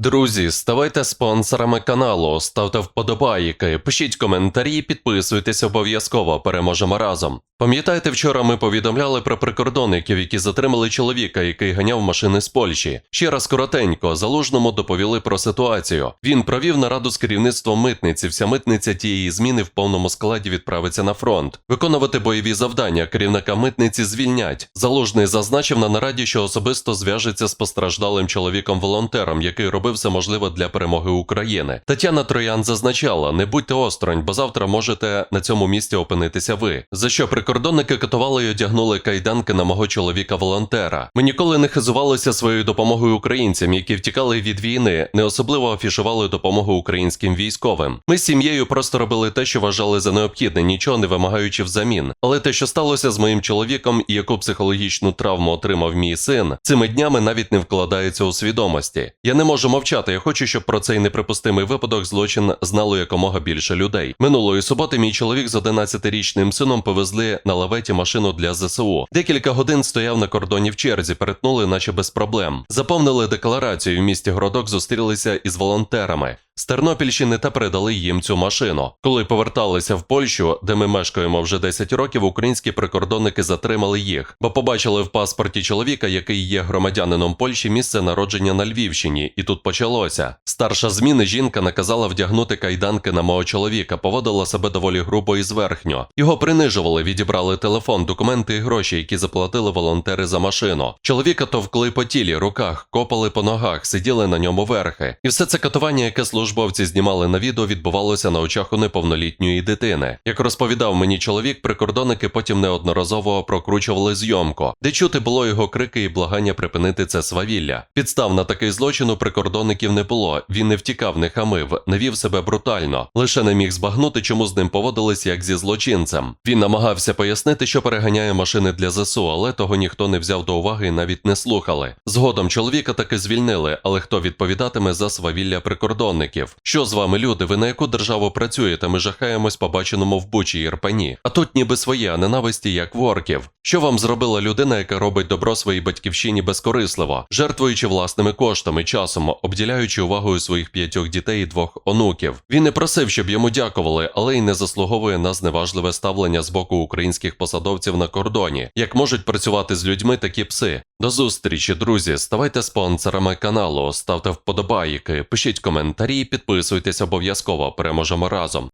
Друзі, ставайте спонсорами каналу, ставте вподобайки, пишіть коментарі, підписуйтесь обов'язково, переможемо разом. Пам'ятаєте, вчора ми повідомляли про прикордонників, які затримали чоловіка, який ганяв машини з Польщі. Ще раз коротенько, залужному доповіли про ситуацію. Він провів нараду з керівництвом митниці. Вся митниця тієї зміни в повному складі відправиться на фронт. Виконувати бойові завдання керівника митниці звільнять. Залужний зазначив на нараді, що особисто зв'яжеться з постраждалим чоловіком-волонтером, який робив все можливе для перемоги України. Тетяна Троян зазначала: не будьте осторонь, бо завтра можете на цьому місці опинитися ви. За що прикордонники катували й одягнули кайданки на мого чоловіка-волонтера. Ми ніколи не хизувалися своєю допомогою українцям, які втікали від війни, не особливо афішували допомогу українським військовим. Ми з сім'єю просто робили те, що вважали за необхідне, нічого не вимагаючи взамін. Але те, що сталося з моїм чоловіком і яку психологічну травму отримав мій син, цими днями навіть не вкладається у свідомості. Я не можу мовчати. Я хочу, щоб про цей неприпустимий випадок злочин знало якомога більше людей. Минулої суботи мій чоловік з 11-річним сином повезли на лаветі машину для ЗСУ. Декілька годин стояв на кордоні в черзі, перетнули, наче без проблем. Заповнили декларацію в місті Городок, зустрілися із волонтерами. З Тернопільщини та передали їм цю машину. Коли поверталися в Польщу, де ми мешкаємо вже 10 років, українські прикордонники затримали їх, бо побачили в паспорті чоловіка, який є громадянином Польщі, місце народження на Львівщині, і тут почалося. Старша зміни жінка наказала вдягнути кайданки на мого чоловіка, поводила себе доволі грубо і зверхньо. Його принижували, відібрали телефон, документи і гроші, які заплатили волонтери за машину. Чоловіка товкли по тілі, руках, копали по ногах, сиділи на ньому верхи. І все це катування, яке службовці знімали на відео, відбувалося на очах у неповнолітньої дитини. Як розповідав мені чоловік, прикордонники потім неодноразово прокручували зйомку, де чути було його крики і благання припинити це свавілля. Підстав на такий злочин у прикордонників не було. Він не втікав, не хамив, не вів себе брутально, лише не міг збагнути, чому з ним поводились як зі злочинцем. Він намагався пояснити, що переганяє машини для ЗСУ, але того ніхто не взяв до уваги і навіть не слухали. Згодом чоловіка таки звільнили, але хто відповідатиме за свавілля прикордонників? Що з вами, люди? Ви на яку державу працюєте? Ми жахаємось побаченому в Бучі і Ірпані. А тут ніби своє, а ненависті як ворків. Що вам зробила людина, яка робить добро своїй батьківщині безкорисливо, жертвуючи власними коштами, часом, обділяючи увагою своїх п'ятьох дітей і двох онуків? Він не просив, щоб йому дякували, але й не заслуговує на зневажливе ставлення з боку українських посадовців на кордоні. Як можуть працювати з людьми такі пси? До зустрічі, друзі. Ставайте спонсорами каналу, ставте вподобайки, пишіть коментарі, підписуйтесь обов'язково. Переможемо разом.